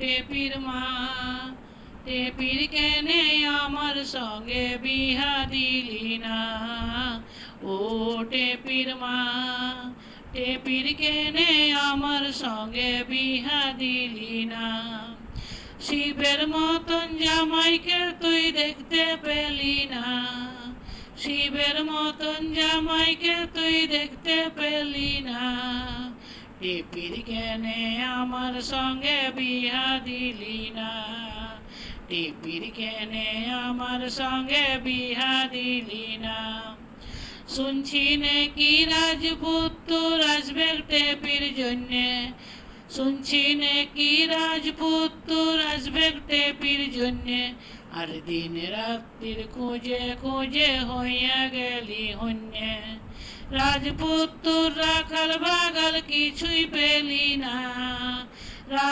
টেপির মা টেপির কেনে আমার সঙ্গে বিহা দিলি না? ও টেপির মা টেপির কেনে আমার সঙ্গে বিহা দিলি না? শিবের মতন জামাইকে তুই দেখতে পেলি না? শিবের মতন জামাইকে তুই দেখতে পেলি না? টিপির কেনে আমার সঙ্গে বিয়া দিলি না টিপির কেনে আমার সঙ্গে বিয়া দিলি না শুনছি নাকি রাজপুত তোর আসবে টেপির জন্যে শুনছি নাকি রাজপুত তোর আসবে টেপির জন্যে আর দিন রাত্রির খুঁজে খুঁজে হইয়া গেলি হন্যে রাজপুত তোর রাখাল বাগাল কিছুই পেলি না।